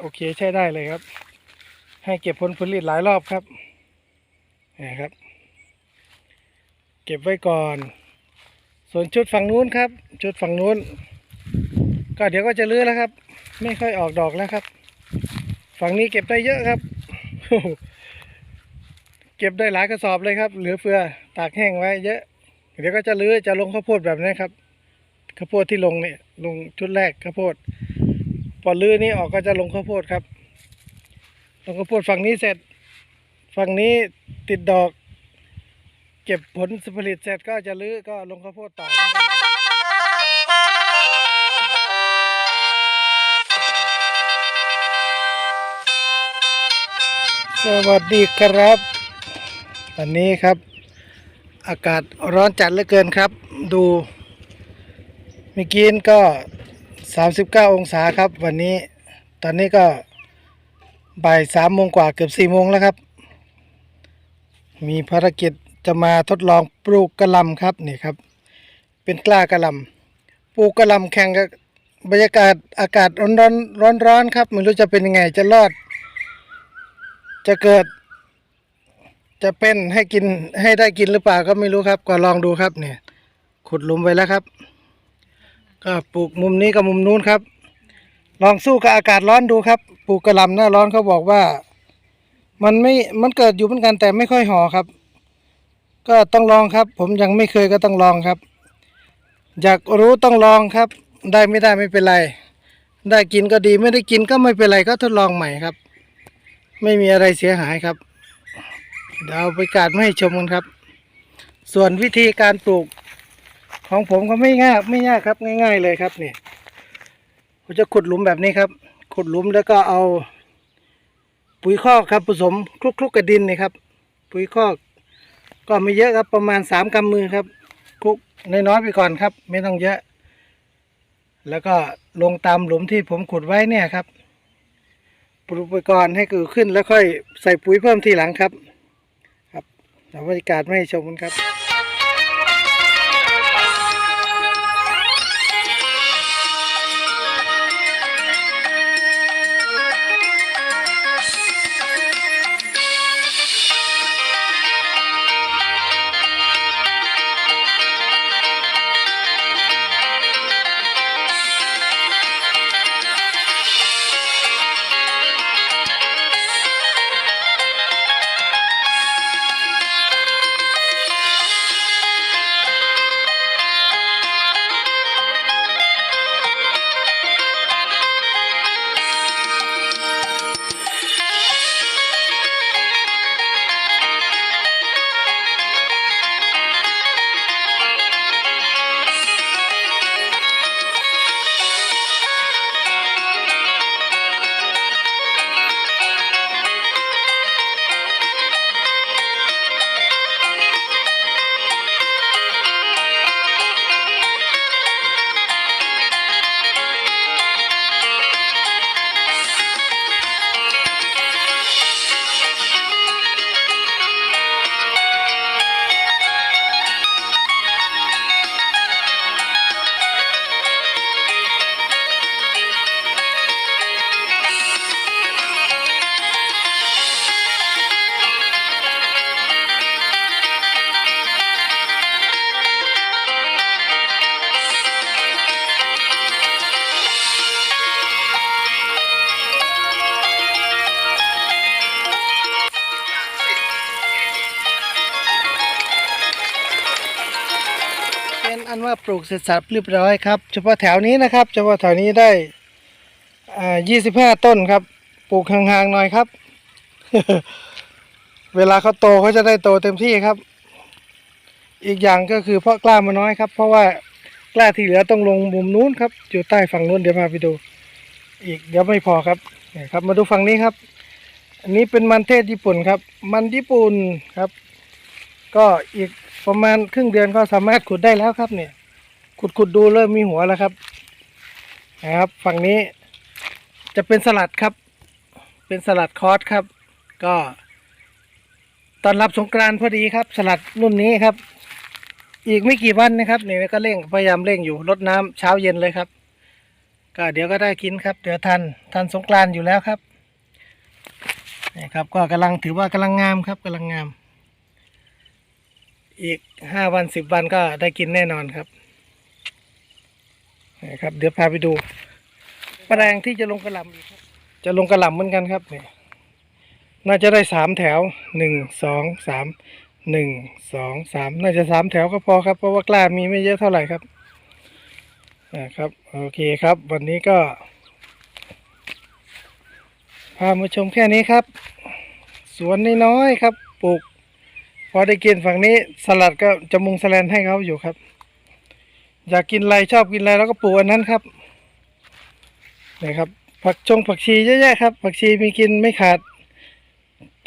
โอเคใช้ได้เลยครับ ให้เก็บผลผลิตหลายรอบครับนี่ครับ เก็บไว้ก่อน ส่วนชุดฝั่งนู้นครับ ชุดฝั่งนู้น ก็เดี๋ยวก็จะลื้อแล้วครับ ไม่ค่อยออกดอกแล้วครับ ฝั่งนี้เก็บได้เยอะครับ เก็บได้หลายกระสอบเลยครับ เหลือเฟือตากแห้งไว้เยอะ เดี๋ยวก็จะลื้อจะลงข้าวโพดแบบนี้ครับข้าวโพดที่ลงเนี่ยลงชุดแรกข้าวโพด พอลื้อนี้ออกก็จะลงข้าวโพดครับ ลงข้าวโพดฝั่งนี้เสร็จ ฝั่งนี้ติดดอก เก็บผลสผลิตเสร็จก็จะลื้อก็ลงข้าวโพดต่อสวัสดีครับ วันนี้ครับ อากาศร้อนจัดเหลือเกินครับ ดูเมื่อกี้ก็ 39 องศาครับ วันนี้ตอนนี้ก็บ่ายสามโมงกว่าเกือบสี่โมงแล้วครับ มีภารกิจจะมาทดลองปลูกกระลำครับนี่ครับ เป็นกล้ากระลำปลูกกระลำแข่งกับบรรยากาศอากาศร้อนร้อนร้อนร้อนครับไม่รู้จะเป็นยังไงจะรอด จะเกิด จะเป็นให้กินให้ได้กินหรือเปล่าก็ไม่รู้ครับ ก็ลองดูครับเนี่ย ขุดหลุมไว้แล้วครับ ก็ปลูกมุมนี้กับมุมนู้นครับ ลองสู้กับอากาศร้อนดูครับ ปลูกกระหลำหน้าร้อนเขาบอกว่า มันไม่มันเกิดอยู่เหมือนกันแต่ไม่ค่อยห่อครับ ก็ต้องลองครับ ผมยังไม่เคยก็ต้องลองครับ อยากรู้ต้องลองครับ ได้ไม่ได้ไม่เป็นไร ได้กินก็ดีไม่ได้กินก็ไม่เป็นไรก็ทดลองใหม่ครับ ไม่มีอะไรเสียหายครับเดี๋ยวเอาไปกาดมาให้ชมกันครับ ส่วนวิธีการปลูก ของผมก็ไม่ง่ายไม่ยากครับง่าย ๆ เลยครับนี่ผมจะขุดหลุมแบบนี้ครับ ขุดหลุมแล้วก็เอา ปุ๋ยคอกครับผสมคลุกๆกกับดินนี่ครับ ปุ๋ยคอก ก็ไม่เยอะครับประมาณสามกำมือครับคลุกน้อยๆไปก่อนครับ ไม่ต้องเยอะ แล้วก็ลงตามหลุมที่ผมขุดไว้เนี่ยครับปลูกไปก่อนให้เกิดขึ้นแล้วค่อยใส่ปุ๋ยเพิ่มทีหลังครับ ครับบรรยากาศไม่ให้ชมกันครับ ป็นอันว่าปลูกเสร็จสับเรียบร้อยครับ เฉพาะแถวนี้นะครับ เฉพาะแถวนี้ได้อ่า25ต้นครับ ปลูกห่างๆหน่อยครับ เวลาเขาโตเขาจะได้โตเต็มที่ครับ อีกอย่างก็คือเพราะกล้ามาน้อยครับ เพราะว่ากล้าที่เหลือต้องลงมุมนู้นครับ อยู่ใต้ฝั่งนู้นเดี๋ยวมาไปดู อีกเดี๋ยวไม่พอครับนี่ครับ มาดูฝั่งนี้ครับ อันนี้เป็นมันเทศญี่ปุ่นครับ มันญี่ปุ่นครับ ก็อีกประมาณครึ่งเดือนก็สามารถขุดได้แล้วครับเนี่ย ขุดขุดดูเริ่มมีหัวแล้วครับนะครับ ฝั่งนี้จะเป็นสลัดครับ เป็นสลัดคอร์สครับ ก็ตอนรับสงกรานต์พอดีครับ สลัดรุ่นนี้ครับ อีกไม่กี่วันนะครับเนี่ยก็เร่งพยายามเร่งอยู่รดน้ำเช้าเย็นเลยครับ ก็เดี๋ยวก็ได้กินครับ เดี๋ยวทันทันสงกรานต์อยู่แล้วครับนี่ครับก็กำลังถือว่ากำลังงามครับกำลังงาม อีกห้าวันสิบวันก็ได้กินแน่นอนครับ นี่ครับเดี๋ยวพาไปดูปลาแดงที่จะลงกระหลำอีกครับจะลงกระหลำเหมือนกันครับนี่น่าจะได้สามแถวหนึ่งสองสามหนึ่งสองสามน่าจะสามแถวก็พอครับ เพราะว่ากล้ามีไม่เยอะเท่าไหร่ครับนะครับโอเคครับ วันนี้ก็พามาชมแค่นี้ครับ สวนน้อยๆครับ ปลูก พอได้กินฝั่งนี้สลัดก็จะมุงสแลนให้เขาอยู่ครับ อยากกินอะไรชอบกินอะไรแล้วก็ปลูกอันนั้นครับนี่ครับ ผักชงผักชีเยอะแยะครับ ผักชีมีกินไม่ขาด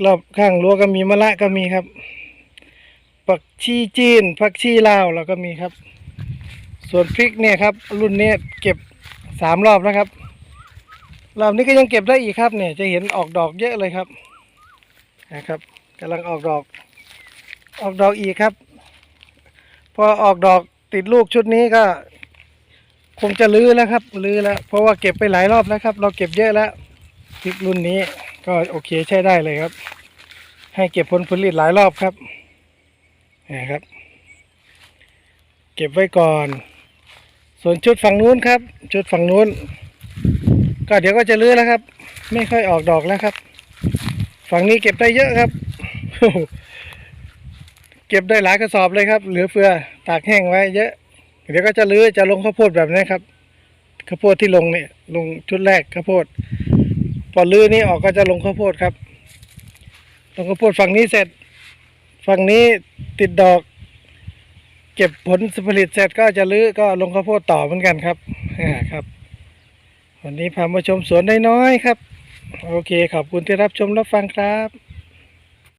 รอบข้างรั้วก็มีมะละก็มีครับ ผักชีจีน ผักชีลาวเราก็มีครับ ส่วนพริกเนี่ยครับ รุ่นนี้เก็บสามรอบแล้วครับรอบนี้ก็ยังเก็บได้อีกครับเนี่ย จะเห็นออกดอกเยอะเลยครับนะครับกำลังออกดอก ออกดอกอีกครับ พอออกดอก ติดลูกชุดนี้ก็ คงจะลื้อแล้วครับลื้อแล้ว เพราะว่าเก็บไปหลายรอบแล้วครับ เราเก็บเยอะแล้วพริกรุ่นนี้ก็โอเคใช้ได้เลยครับ ให้เก็บผลผลิตหลายรอบครับนะครับ เก็บไว้ก่อน ส่วนชุดฝั่งนู้นครับ ชุดฝั่งนู้น ก็เดี๋ยวก็จะลื้อแล้วครับ ไม่ค่อยออกดอกแล้วครับ ฝั่งนี้เก็บได้เยอะครับ เก็บได้หลายกระสอบเลยครับ เหลือเฟือตากแห้งไว้เยอะ เดี๋ยวก็จะลื้อจะลงข้าวโพดแบบนี้ครับข้าวโพดที่ลงเนี่ยลงชุดแรกข้าวโพดพอลื้อนี้ออกก็จะลงข้าวโพดครับ ลงข้าวโพดฝั่งนี้เสร็จ ฝั่งนี้ติดดอก เก็บผลผลิตเสร็จก็จะลื้อก็ลงข้าวโพดต่อเหมือนกันครับอ่าครับ วันนี้พามาชมสวนน้อยๆครับ โอเคขอบคุณที่รับชมรับฟังครับ